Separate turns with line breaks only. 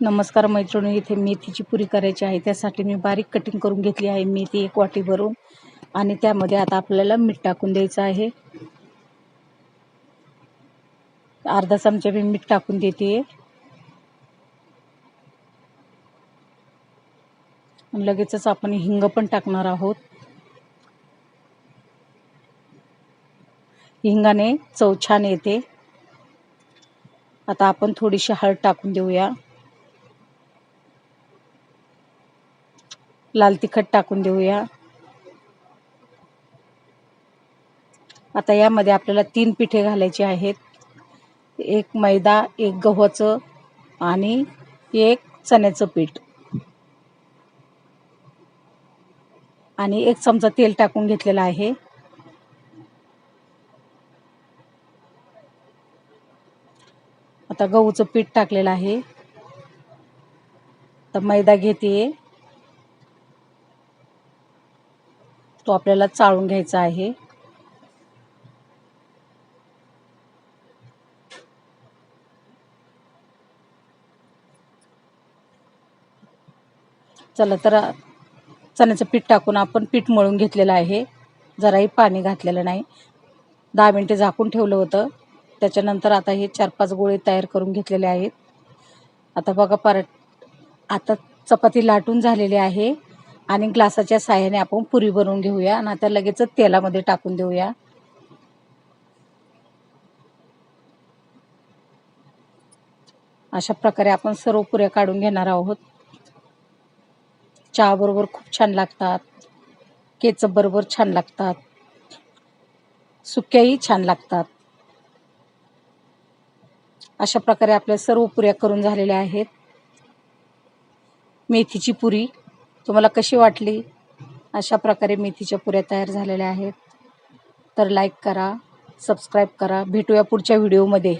नमस्कार मैत्रिणी इथे मेथीची पुरी करायची आहे. त्यासाठी मी बारीक कटिंग करून घेतली आहे मेथी एक वाटी भरून आणि त्यामध्ये आता आपल्याला मीठ टाकून द्यायचं आहे. अर्धा चमचा मी मीठ टाकून देते लगेचच आपण हिंग पण टाकणार आहोत. हिंगाने चव छान येते. आता आपण थोडीशी हळद टाकून देऊया. लाल तिखट टाकून देऊया. आता यामध्ये आपल्याला तीन पिठे घालायचे आहेत. एक मैदा एक गव्हाचं आणि एक चण्याचं पीठ. आणि एक चमचा तेल टाकून घेतलेला आहे. आता गहूचं पीठ टाकलेलं आहे. तर मैदा घेते. तो आपल्याला चाळून घ्यायचा आहे. चला तर चण्याचं पीठ टाकून आपण पीठ मळून घेतलेलं आहे. जराही पाणी घातलेलं नाही. दहा मिनटे झाकून ठेवलं होतं. त्याच्यानंतर आता हे चार पाच गोळे तयार करून घेतलेले आहेत. आता बघा परत आता चपाती लाटून झालेली आहे. आणि ग्लासाच्या साह्याने आपण पुरी बनवून घेऊया आणि आता लगेचच तेलामध्ये टाकून देऊया. अशा प्रकारे आपण सर्व पुऱ्या काढून घेणार आहोत. चहा बरोबर खूप छान लागतात. केचप बरोबर छान लागतात. सुक्याही छान लागतात. अशा प्रकारे आपल्या सर्व पुऱ्या करून झालेल्या आहेत. मेथीची पुरी. तुम्हाला कशी वाटली? अशा प्रकारे मेथीच्या पुऱ्या तयार झालेल्या आहेत. तर लाईक करा सबस्क्राईब करा. भेटूया पुढच्या व्हिडिओमध्ये